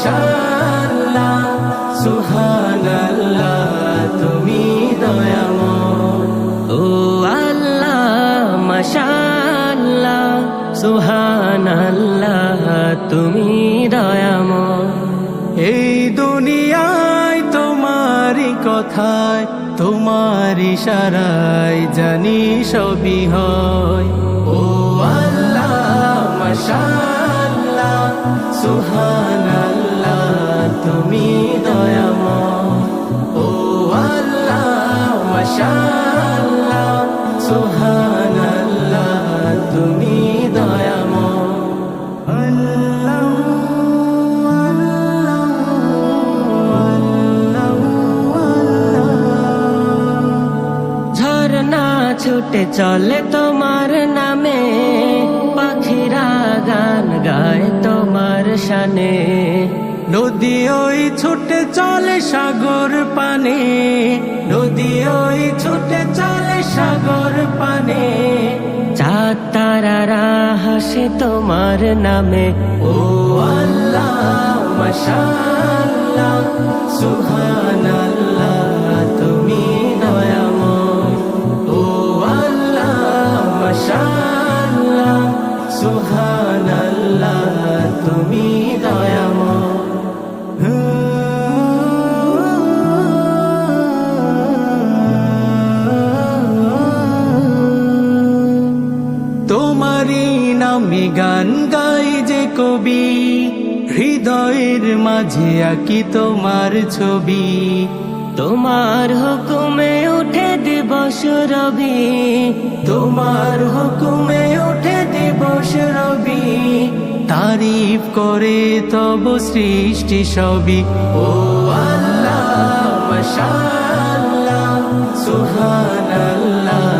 মাশাল্লাহ তুমি দয়াম ও তুমি এই দুনিয়ায় তোমারই কথায় তোমার ইশারায় জানি সবই হয়। ও আল্লাহ মাশাল্লাহ সুবহানাল্লাহ ঝরনা ছুটে চলে তোমার নামে। পাখিরা গান গায় তোমার শানে। নদী ওই ছুটে চলে সাগর পানে। নদী ওই ছুটে চলে সাগর পানে। চাঁদ তারারা হাসে তোমার নামে। ও আল্লাহ, মাশাআল্লাহ, সুবহানাল্লাহ। নামে গান গাই যে কবি। হৃদয়ের মাঝে আঁকি তোমার ছবি। তোমার হুকুমে উঠে দিবস রবি। তোমার হুকুমে তারিফ করে তব সৃষ্টি সবই। ও আল্লাহ সুহান আল্লাহ